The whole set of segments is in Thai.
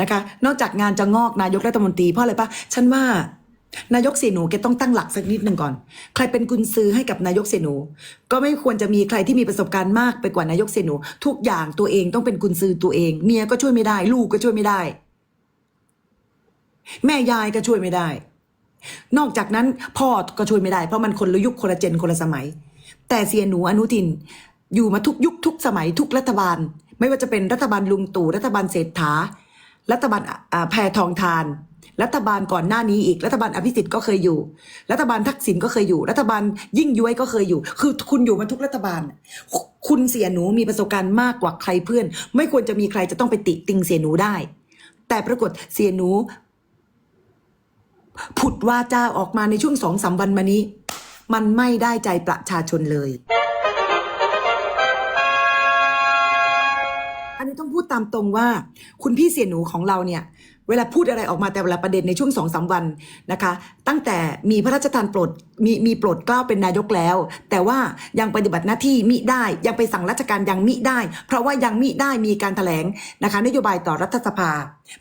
นะคะ นอกจากงานจะงอกนายกรัฐมนตรีเพราะอะไรปะฉันว่านายกเสหนูแกต้องตั้งหลักสักนิดหนึ่งก่อน ใครเป็นกุญซือให้กับนายกเสหนู ก็ไม่ควรจะมีใครที่มีประสบการณ์มากไปกว่านายกเสหนู ทุกอย่างตัวเองต้องเป็นกุญซือตัวเอง เมียก็ช่วยไม่ได้ ลูกก็ช่วยไม่ได้ แม่ยายก็ช่วยไม่ได้ นอกจากนั้นพ่อก็ช่วยไม่ได้เพราะมันคนละยุคคนละเจนคนละสมัย แต่เสียหนูอนุทิน อยู่มาทุกยุคทุกสมัยทุกรัฐบาล ไม่ว่าจะเป็นรัฐบาลลุงตู่รัฐบาลเศรษฐา รัฐบาลแพทองทาน รัฐบาลก่อนหน้านี้อีก รัฐบาลอภิสิทธิ์ก็เคยอยู่ รัฐบาลทักษิณก็เคยอยู่ รัฐบาลยิ่งย้วยก็เคยอยู่ คือคุณอยู่มาทุกรัฐบาล คุณเสียหนูมีประสบการณ์มากกว่าใครเพื่อน ไม่ควรจะมีใครจะต้องไปติติงเสียหนูได้ แต่ปรากฏเสียหนู ผุดว่าจ้าออกมาในช่วงสองสามวันมานี้ มันไม่ได้ใจประชาชนเลย อันนี้ต้องพูดตามตรงว่า คุณพี่เสียหนูของเราเนี่ย เวลาพูดอะไรออกมาแต่ละประเด็นในช่วงสองสามวันนะคะ ตั้งแต่มีพระราชทานโปรดมีมีโปรดเกล้าเป็นนายกแล้ว แต่ว่ายังปฏิบัติหน้าที่มิได้ยังไปสั่งราชการยังมิได้ เพราะว่ายังมิได้มีการแถลงนะคะนโยบายต่อรัฐสภา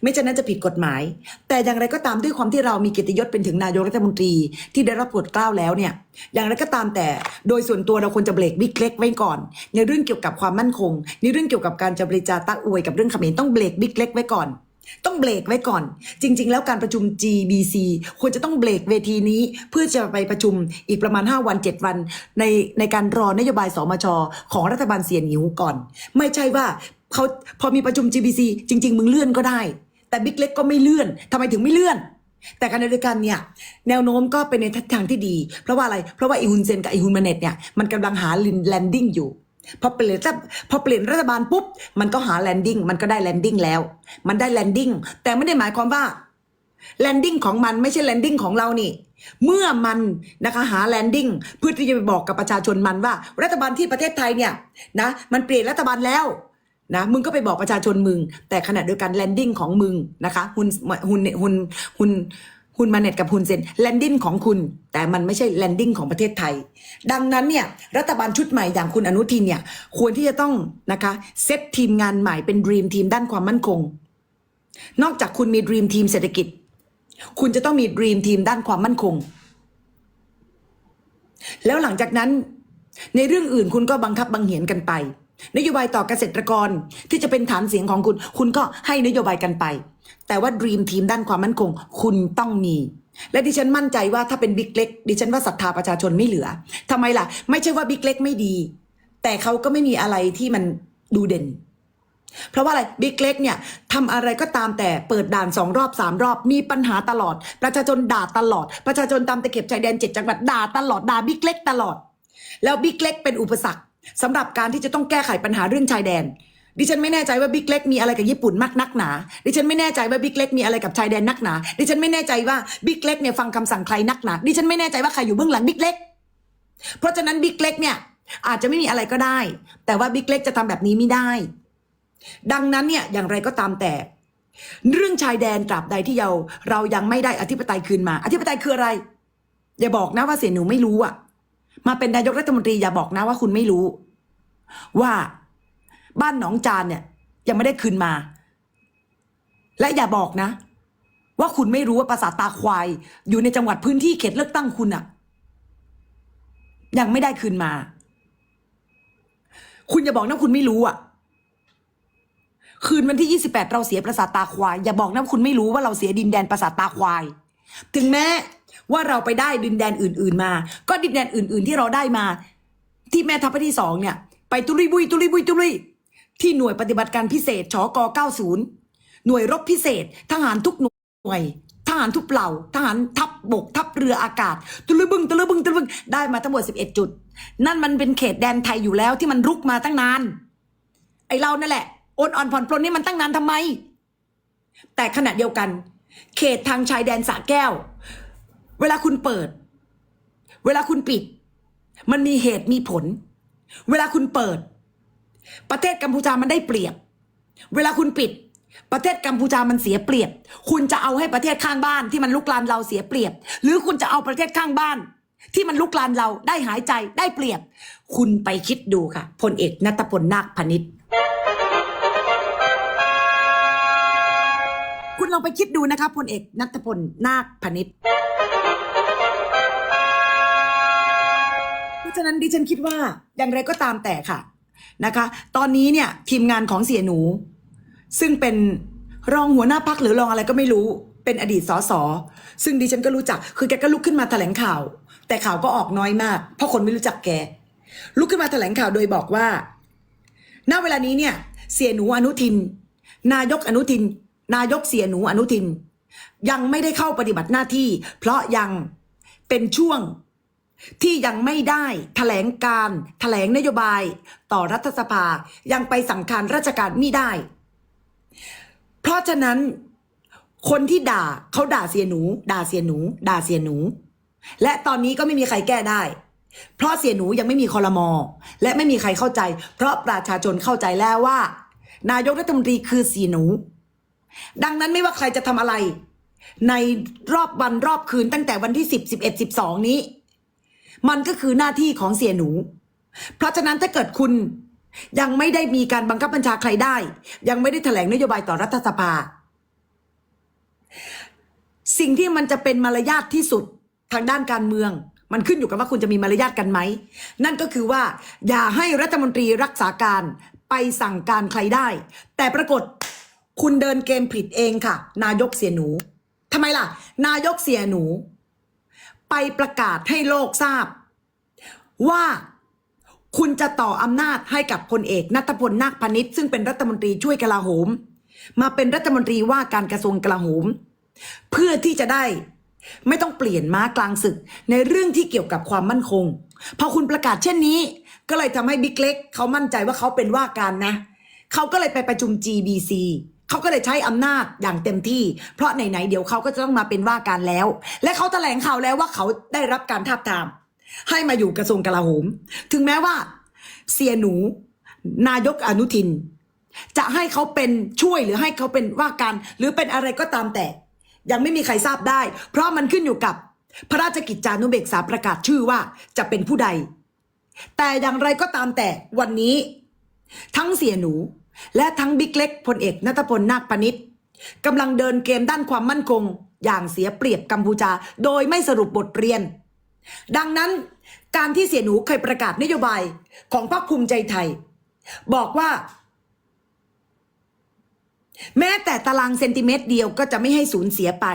ไม่ฉะนั้นจะผิดกฎหมาย แต่อย่างไรก็ตามด้วยความที่เรามีเกียรติยศเป็นถึงนายกรัฐมนตรีที่ได้รับโปรดเกล้าแล้วเนี่ยอย่างไรก็ตามแต่โดยส่วนตัวเราควรจะเบรกบิ๊กเล็กไว้ก่อน ในเรื่องเกี่ยวกับความมั่นคง ในเรื่องเกี่ยวกับการจะบริจาตักอวยกับเรื่องเขมรต้องเบรกบิ๊กเล็กไว้ก่อน ต้องเบรกไว้ก่อน จริง ๆ แล้วการประชุม GBC ควรจะต้องเบรกเวทีนี้ เพื่อจะไปประชุมอีกประมาณ 5 วัน 7 วัน ในในการรอนโยบายสมชของรัฐบาลเสียหนิวก่อน ไม่ใช่ว่าเขาพอมีประชุม GBC จริง ๆ มึงเลื่อนก็ได้ แต่บิ๊กเล็กก็ไม่เลื่อนทำไมถึงไม่เลื่อน แต่การในด้วกันเนี่ยแนวโน้มก็เป็นในทิศทางที่ดี เพราะว่าอะไรเพราะว่าอีฮุนเซนกับอีฮุนมาเน็ตเนี่ยมันกำลังหาลินแลนดิ้งอยู่ พอเปลี่ยนรัฐพอเปลี่ยนรัฐบาลปุ๊บ มันก็หาแลนดิ้งมันก็ได้แลนดิ้งแล้ว มันได้แลนดิ้งแต่ไม่ได้หมายความว่าแลนดิ้งของมันไม่ใช่แลนดิ้งของเรานี่ เมื่อมันนะคะหาแลนดิ้งเพื่อที่จะไปบอกกับประชาชนมันว่า รัฐบาลที่ประเทศไทยเนี่ยนะมันเปลี่ยนรัฐบาลแล้วนะมึงก็ไปบอกประชาชนมึง แต่ขณะเดียวกันแลนดิ้งของมึงนะคะ หุนหุนหุนหุน หุนมาเน็ตกับหุนเซนแลนดิ้งของคุณ แต่มันไม่ใช่แลนดิ้งของประเทศไทย ดังนั้นเนี่ยรัฐบาลชุดใหม่อย่างคุณอนุทินเนี่ยควรที่จะต้องนะคะเซตทีมงานใหม่เป็นด e ีมทีมด้านความมั่นคง นอกจากคุณมีด e ีมทีมเศรษฐกิจ คุณจะต้องมีด e ีมทีมด้านความมั่นคง แล้วหลังจากนั้นในเรื่องอื่นคุณก็บังคับบังเหียนกันไป นโยบายต่อเกษตรกรที่จะเป็นฐานเสียงของคุณ คุณก็ให้นโยบายกันไป แต่ว่าดีมทีมด้านความมั่นคง คุณต้องมี และดิฉันมั่นใจว่าถ้าเป็นบิ๊กเล็ก ดิฉันว่าศรัทธาประชาชนไม่เหลือทำไมล่ะ ไม่ใช่ว่าบิ๊กเล็กไม่ดี แต่เขาก็ไม่มีอะไรที่มันดูเด่น เพราะว่าอะไรบิ๊กเล็กเนี่ยทำอะไรก็ตามแต่เปิดด่านสองรอบสามรอบ มีปัญหาตลอด ประชาชนด่าตลอด ประชาชนตามตะเข็บชายแดนเจ็ดจังหวัดด่าตลอดด่าบิ๊กเล็กตลอด แล้วบิ๊กเล็กเป็นอุปสรรค สำหรับการที่จะต้องแก้ไขปัญหาเรื่องชายแดน ดิฉันไม่แน่ใจว่าบิ๊กเล็กมีอะไรกับญี่ปุ่นมากนักหนา ดิฉันไม่แน่ใจว่าบิ๊กเล็กมีอะไรกับชายแดนนักหนา ดิฉันไม่แน่ใจว่าบิ๊กเล็กเนี่ยฟังคำสั่งใครนักหนา ดิฉันไม่แน่ใจว่าใครอยู่เบื้องหลังบิ๊กเล็ก เพราะฉะนั้นบิ๊กเล็กเนี่ยอาจจะไม่มีอะไรก็ได้ แต่ว่าบิ๊กเล็กจะทำแบบนี้ไม่ได้ ดังนั้นเนี่ยอย่างไรก็ตามแต่ เรื่องชายแดนตราบใดที่เราเรายังไม่ได้อธิปไตยคืนมา อธิปไตยคืออะไร อย่าบอกนะว่าเสียหนูไม่รู้อะ มาเป็นนายกรัฐมนตรีอย่าบอกนะว่าคุณไม่รู้ ว่าบ้านหนองจานเนี่ย ยังไม่ได้คืนมา และอย่าบอกนะ ว่าคุณไม่รู้ว่าปราสาทตาควาย อยู่ในจังหวัดพื้นที่เขตเลือกตั้งคุณอะยังไม่ได้คืนมา คุณอย่าบอกนะคุณไม่รู้อะคืนวันที่ 28 เราเสียปราสาทตาควาย อย่าบอกนะคุณไม่รู้ว่าเราเสียดินแดนปราสาทตาควาย ถึงแม้ ว่าเราไปได้ดินแดนอื่น ๆมา ก็ดินแดนอื่น ๆ ที่เราได้มา ที่แม่ทัพภาคที่สองเนี่ย ไปตุลิบุยตุลิบุยตุลิที่หน่วยปฏิบัติการพิเศษชก90 หน่วยรบพิเศษ ทหารทุกหน่วย ทหารทุกเหล่า ทหารทัพบบก ทัพเรืออากาศ ตุลุบึงตุลุบึงตุลุบึงได้มาทั้งหมด11 จุด นั่นมันเป็นเขตแดนไทยอยู่แล้วที่มันรุกมาตั้งนาน ไอเรานั่นแหละโอนอ่อนผ่อนปลนนี่มันตั้งนานทำไม แต่ขณะเดียวกัน เขตทางชายแดนสระแก้ว เวลาคุณเปิด เวลาคุณปิด มันมีเหตุมีผล เวลาคุณเปิด ประเทศกัมพูชามันได้เปรียบ เวลาคุณปิด ประเทศกัมพูชามันเสียเปรียบ คุณจะเอาให้ประเทศข้างบ้านที่มันลุกลานเราเสียเปรียบ หรือคุณจะเอาประเทศข้างบ้าน ที่มันลุกลานเราได้หายใจได้เปรียบ คุณไปคิดดูค่ะพลเอกนัตพลนาคพนิษฐ์ลองไปคิดดูนะคะพลเอกนัทพลนาคพนิษฐ์ ราะฉะนั้นดิฉันคิดว่าอย่างไรก็ตามแต่ค่ะนะคะ ตอนนี้เนี่ยทีมงานของเสียหนู ซึ่งเป็นรองหัวหน้าพักหรือรองอะไรก็ไม่รู้เป็นอดีตสสซึ่งดิฉันก็รู้จัก คือแกก็ลุกขึ้นมาแถลงข่าว แต่ข่าวก็ออกน้อยมาก เพราะคนไม่รู้จักแก ลุกขึ้นมาแถลงข่าวโดยบอกว่า ณ เวลานี้เนี่ย เสียหนูอนุทิน นายกอนุทิน นายกเสียหนูอนุทิน ยังไม่ได้เข้าปฏิบัติหน้าที่ เพราะยังเป็นช่วง ที่ยังไม่ได้แถลงการแถลงนโยบายต่อรัฐสภายังไปสั่งการราชการไม่ได้ เพราะฉะนั้น คนที่ด่าเขาด่าเสียหนู ด่าเสียหนู ด่าเสียหนู และตอนนี้ก็ไม่มีใครแก้ได้ เพราะเสียหนูยังไม่มีคอรมอและไม่มีใครเข้าใจ เพราะประชาชนเข้าใจแล้วว่า นายกรัฐมนตรีคือเสียหนู ดังนั้นไม่ว่าใครจะทำอะไร ในรอบวันรอบคืนตั้งแต่วันที่สิบสิบเอ็ดสิบสองนี้ มันก็คือหน้าที่ของเสียหนู เพราะฉะนั้นถ้าเกิดคุณยังไม่ได้มีการบังคับบัญชาใครได้ ยังไม่ได้แถลงนโยบายต่อรัฐสภา สิ่งที่มันจะเป็นมารยาทที่สุดทางด้านการเมือง มันขึ้นอยู่กับว่าคุณจะมีมารยาทกันไหม นั่นก็คือว่า อย่าให้รัฐมนตรีรักษาการไปสั่งการใครได้ แต่ปรากฏคุณเดินเกมผิดเองค่ะ นายกเสียหนูทำไมล่ะ นายกเสียหนู ไปประกาศให้โลกทราบ ว่าคุณจะต่ออำนาจให้กับพลเอกนัทพลนาคพนิชซึ่งเป็นรัฐมนตรีช่วยกลาโหม มาเป็นรัฐมนตรีว่าการกระทรวงกลาโหม เพื่อที่จะได้ไม่ต้องเปลี่ยนม้ากลางศึกในเรื่องที่เกี่ยวกับความมั่นคง พอคุณประกาศเช่นนี้ ก็เลยทำให้บิ๊กเล็กเขามั่นใจว่าเขาเป็นว่าการนะ เขาก็เลยไปประชุม GBC เขาก็เลยใช้อำนาจอย่างเต็มที่ เพราะไหนๆเดี๋ยวเขาก็จะต้องมาเป็นว่าการแล้ว และเขาแถลงข่าวแล้วว่าเขาได้รับการทาบทาม ให้มาอยู่กระทรวงกลาโหม ถึงแม้ว่า เสียหนู นายกอนุทิน จะให้เขาเป็นช่วยหรือให้เขาเป็นว่าการหรือเป็นอะไรก็ตามแต่ ยังไม่มีใครทราบได้ เพราะมันขึ้นอยู่กับ พระราชกิจจานุเบกษาประกาศชื่อว่าจะเป็นผู้ใด แต่อย่างไรก็ตามแต่วันนี้ ทั้งเสียหนู และทั้งบิ๊กเล็กพลเอกนัทพลนาคปณิตกำลังเดินเกมด้านความมั่นคง อย่างเสียเปรียบกัมพูชา โดยไม่สรุปบทเรียน ดังนั้นการที่เสียหนูเคยประกาศนโยบายของพรรคภูมิใจไทย บอกว่า แม้แต่ตารางเซนติเมตรเดียวก็จะไม่ให้สูญเสียไป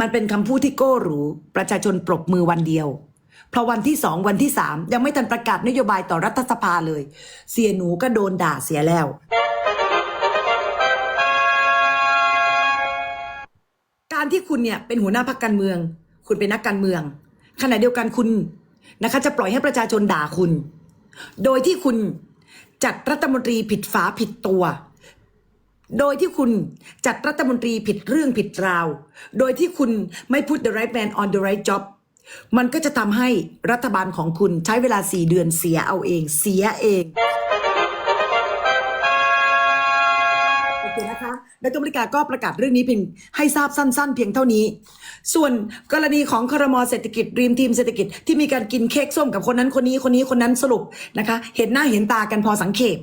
มันเป็นคำพูดที่โก้หรูประชาชนปรบมือวันเดียว เพราะวันที่สองวันที่สามยังไม่ทันประกาศนโยบายต่อรัฐสภาเลย เสียหนูก็โดนด่าเสียแล้ว การที่คุณเนี่ยเป็นหัวหน้าพรรคการเมือง คุณเป็นนักการเมือง ขณะเดียวกันคุณนะคะจะปล่อยให้ประชาชนด่าคุณ โดยที่คุณจัดรัฐมนตรีผิดฝาผิดตัว โดยที่คุณจัดรัฐมนตรีผิดเรื่องผิดราว โดยที่คุณไม่ put the right man on the right job มันก็จะทำให้รัฐบาลของคุณใช้เวลา 4 เดือนเสียเอาเอง เสียเองโอเคนะคะและตัวบริการก็ประกาศเรื่องนี้เพียงให้ทราบสั้น ๆ เพียงเท่านี้ ส่วนกรณีของครมเศรษฐกิจรีมทีมเศรษฐกิจที่มีการกินเค้กส้มกับคนนั้นคนนี้คนนี้คนนั้นสรุปนะคะ เห็นหน้าเห็นตากันพอสังเขป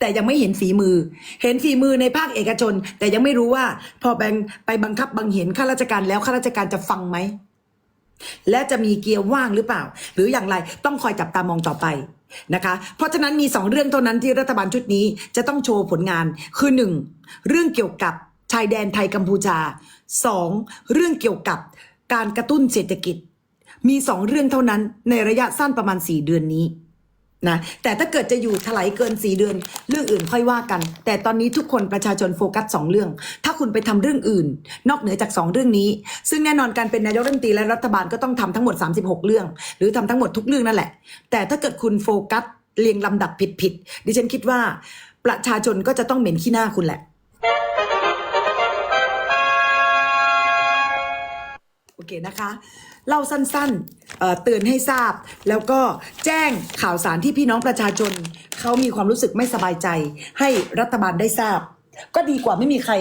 แต่ยังไม่เห็นฝีมือ เห็นฝีมือในภาคเอกชน แต่ยังไม่รู้ว่า พอแบงไปบังคับบังเห็นข้าราชการแล้วข้าราชการจะฟังไหม และจะมีเกียร์ว่างหรือเปล่า หรืออย่างไรต้องคอยจับตามองต่อไปนะคะ เพราะฉะนั้นมีสองเรื่องเท่านั้นที่รัฐบาลชุดนี้จะต้องโชว์ผลงานคือหนึ่งเรื่องเกี่ยวกับชายแดนไทยกัมพูชาสองเรื่องเกี่ยวกับการกระตุ้นเศรษฐกิจ มีสองเรื่องเท่านั้นในระยะสั้นประมาณสี่เดือนนี้ นะแต่ถ้าเกิดจะอยู่ถลายเกินสี่เดือน เรื่องอื่นค่อยว่ากัน แต่ตอนนี้ทุกคนประชาชนโฟกัสสองเรื่อง ถ้าคุณไปทำเรื่องอื่น นอกเหนือจากสองเรื่องนี้ ซึ่งแน่นอนการเป็นนายกรัฐมนตรีและรัฐบาลก็ต้องทำทั้งหมด 36 เรื่อง หรือทำทั้งหมดทุกเรื่องนั่นแหละ แต่ถ้าเกิดคุณโฟกัสเรียงลำดับผิดๆดิฉันคิดว่า ประชาชนก็จะต้องเหม็นขี้หน้าคุณแหละโอเคนะคะ เล่าสั้นๆเเตือนให้ทราบ แล้วก็แจ้งข่าวสารที่พี่น้องประชาชนเขามีความรู้สึกไม่สบายใจ ให้รัฐบาลได้ทราบ ก็ดีกว่าไม่มีใคร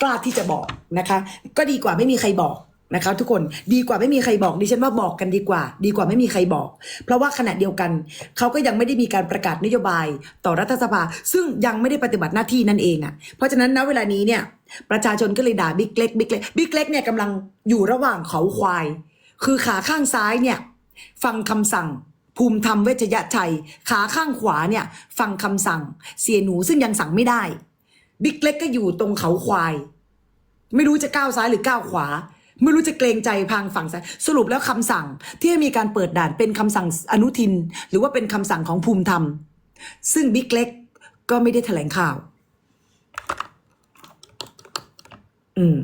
กล้าที่จะบอกนะคะ ก็ดีกว่าไม่มีใครบอกนะคะทุกคนดีกว่าไม่มีใครบอกดิฉันว่าบอกกันดีกว่า ดีกว่าไม่มีใครบอก เพราะว่าขณะเดียวกันเขาก็ยังไม่ได้มีการประกาศนโยบายต่อรัฐสภา ซึ่งยังไม่ได้ปฏิบัติหน้าที่นั่นเองอะ่ะเพราะฉะนั้นณเวลานี้เนี่ยประชาชนก็เลยด่าบิ๊กเล็กบิ๊กเล็กบิ๊กเล็กเนี่ยกำลังอยู่ระหว่างเขาควาย คือขาข้างซ้ายเนี่ยฟังคำสั่งภูมิธรรมเวชยชัย ขาข้างขวาเนี่ยฟังคำสั่ง เสียหนูซึ่งยังสั่งไม่ได้ บิ๊กเล็กก็อยู่ตรงเขาควาย ไม่รู้จะก้าวซ้ายหรือก้าวขวา ไม่รู้จะเกรงใจพังฝั่งซ้ายสรุปแล้วคำสั่งที่มีการเปิดด่านเป็นคำสั่งอนุทิน หรือว่าเป็นคำสั่งของภูมิธรรม ซึ่งบิ๊กเล็กก็ไม่ได้แถลงข่าว อืม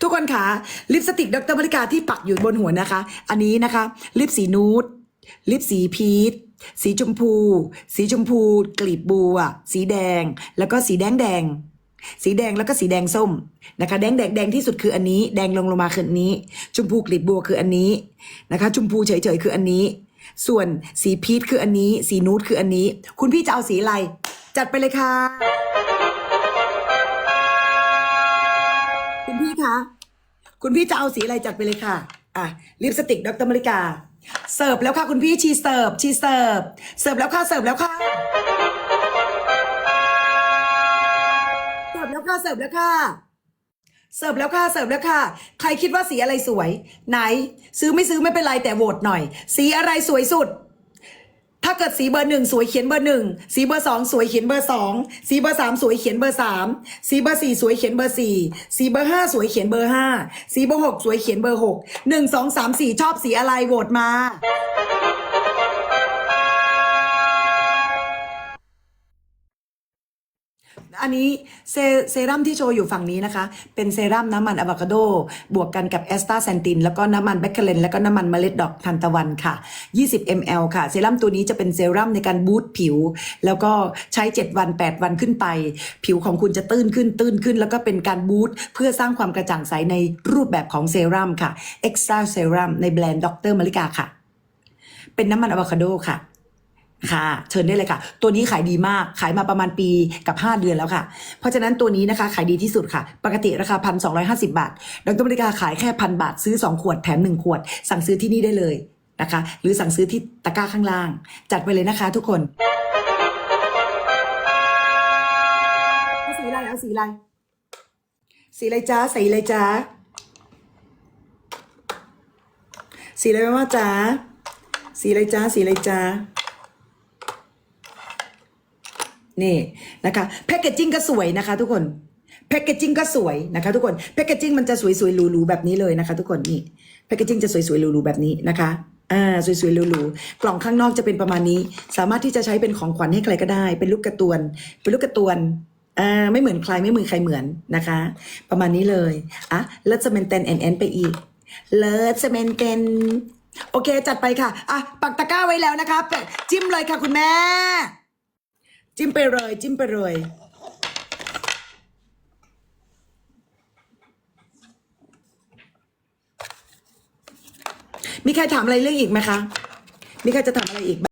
ทุกคนคะลิปสติกดรบริกาที่ปักอยู่บนหัวนะคะ อันนี้นะคะ ลิปสีนูดลิปสีพีชสีชมพู สีชมพูกลีบบัว สีแดง แล้วก็สีแดงแดง สีแดงแล้วก็สีแดงส้มนะคะ แดงแดงแดงที่สุดคืออันนี้ แดงลงลงมาคืออันนี้ ชมพูกลีบบัวคืออันนี้นะคะ ชมพูเฉยๆคืออันนี้ ส่วนสีพีชคืออันนี้ สีนูดคืออันนี้ คุณพี่จะเอาสีอะไร จัดไปเลยค่ะ คุณพี่คะ คุณพี่จะเอาสีอะไรจัดไปเลยค่ะ อะลิปสติกดรมริกา เสิร์ฟแล้วค่ะคุณพี่ชีเสิร์ฟชีเสิร์ฟเสิร์ฟแล้วค่ะเสิร์ฟแล้วค่ะเสิร์ฟแล้วค่ะเสิร์ฟแล้วค่ะเสิร์ฟแล้วค่ะเสิร์ฟแล้วค่ะ ใครคิดว่าสีอะไรสวย ไหน ซื้อไม่ซื้อไม่เป็นไรแต่โหวตหน่อย สีอะไรสวยสุด ถ้าเกิดสีเบอร์หนึ่งสวยเขียนเบอร์หนึ่งสีเบอร์สองสวยเขียนเบอร์สองสีเบอร์สามสวยเขียนเบอร์สามสีเบอร์สี่สวยเขียนเบอร์สี่สีเบอร์ห้าสวยเขียนเบอร์ห้าสีเบอร์หกสวยเขียนเบอร์หกหนึ่งสองสามสี่ชอบสีอะไรโหวตมา อันนี้เซเซรั่มที่โชว์อยู่ฝั่งนี้นะคะ เป็นเซรั่มน้ำมันอะโวคาโด บวกกันกับแอสตาแซนติน แล้วก็น้ำมันแบคเคเลนแล้วก็น้ำมันเมล็ดดอกทานตะวันค่ะ 20 ml ค่ะ เซรั่มตัวนี้จะเป็นเซรั่มในการบูตผิว แล้วก็ใช้ 7 วัน 8 วันขึ้นไป ผิวของคุณจะตื้นขึ้นตื้นขึ้น แล้วก็เป็นการบูตเพื่อสร้างความกระจ่างใสในรูปแบบของเซรั่มค่ะ Extra Serum ในแบรนด์ดรมาริกาค่ะ เป็นน้ำมันอะโวคาโดค่ะ ค่ะ เชิญได้เลยค่ะ ตัวนี้ขายดีมาก ขายมาประมาณปีกับ 5 เดือนแล้วค่ะ เพราะฉะนั้นตัวนี้นะคะ ขายดีที่สุดค่ะ ปกติราคาพันสองบาทดรบริกาขายแค่พันบาท ซื้อ 2 ขวดแถม 1 ขวด สั่งซื้อที่นี่ได้เลยนะคะ หรือสั่งซื้อที่ตะกร้าข้างล่าง จัดไปเลยนะคะทุกคนสีอะไรเอาสีอะไรสีอะไรจ้าสีอะไรจ้าสีอะไรว่าจ้าสีอะไรจ้าสีอะไรจ้า นี่นะคะแพคเกจจิ้งก็สวยนะคะทุกคนแพคเกจจิ้งก็สวยนะคะทุกคนแพคเกจจิ้งมันจะสวยๆหรูๆแบบนี้เลยนะคะทุกคนนี่แพคเกจจิ้งจะสวยๆหรูๆแบบนี้นะคะอ่าสวยๆหรูๆกล่องข้างนอกจะเป็นประมาณนี้ สามารถที่จะใช้เป็นของขวัญให้ใครก็ได้ เป็นลูกกร์ตูนเป็นลูกกร์ตูนอ่าไม่เหมือนใครไม่เหมือนใครเหมือนนะคะ ประมาณนี้เลยอะเลิศเมนเตนแอนแอนไปอีกเลิศเมนเตนโอเค จัดไปค่ะ อะ ปักตะกร้าไว้แล้วนะคะ จิ้มเลยค่ะคุณแม่ จิ้มไปเลย จิ้มไปเลยมีใครถามอะไรเรื่องอีกไหมคะ มีใครจะถามอะไรอีก